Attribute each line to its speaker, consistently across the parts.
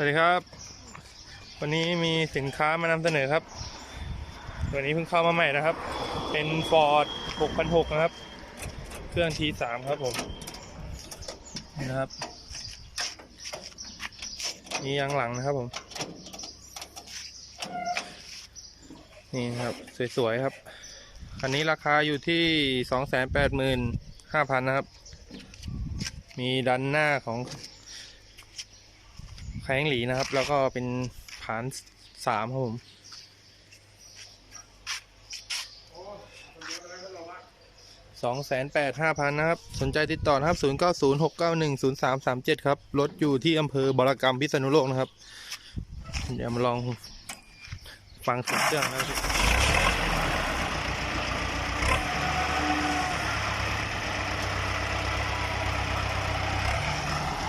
Speaker 1: สวัสดีครับ วันนี้มีสินค้ามานำเสนอครับตัวนี้เพิ่งเข้ามาใหม่นะครับ เป็น Ford 6006 นะครับ เครื่อง T3 ครับผมนี่นะครับนี่ยางหลังนะครับผม นี่ครับ สวยๆครับ คันนี้ราคาอยู่ที่ 285,000 นะครับ มีดันหน้าของ แข้งหลีนะครับ แล้วก็เป็นผานสามครับผมสองแสนแปดห้าพันนะครับ สนใจติดต่อนะครับศูนย์เก้าศูนย์หกเก้าหนึ่งศูนย์สามสามเจ็ดครับ รถอยู่ที่อำเภอบรกรรมพิษณุโลกนะครับ เดี๋ยวมาลองฟังเสียงเครื่องนะครับ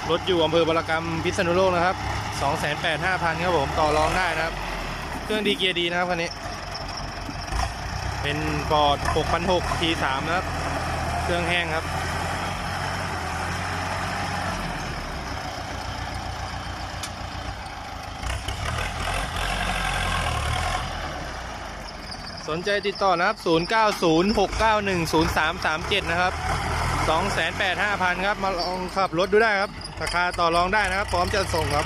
Speaker 1: รถอยู่อำเภอบรกรรมพิษณุโลกนะครับ 2 8 5 0 0 0ครับผมต่อรองได้นะครับ เครื่องดีเกียร์ดีนะครับคันนี้ เป็นบอร์ด6,600 T3 นะครับ เครื่องแห้งครับสนใจติดต่อนะครับ 0906910337 นะครับ 285,000 ครับ มาลองขับรถดูได้ครับ ราคาต่อรองได้นะครับพร้อมจะส่งครับ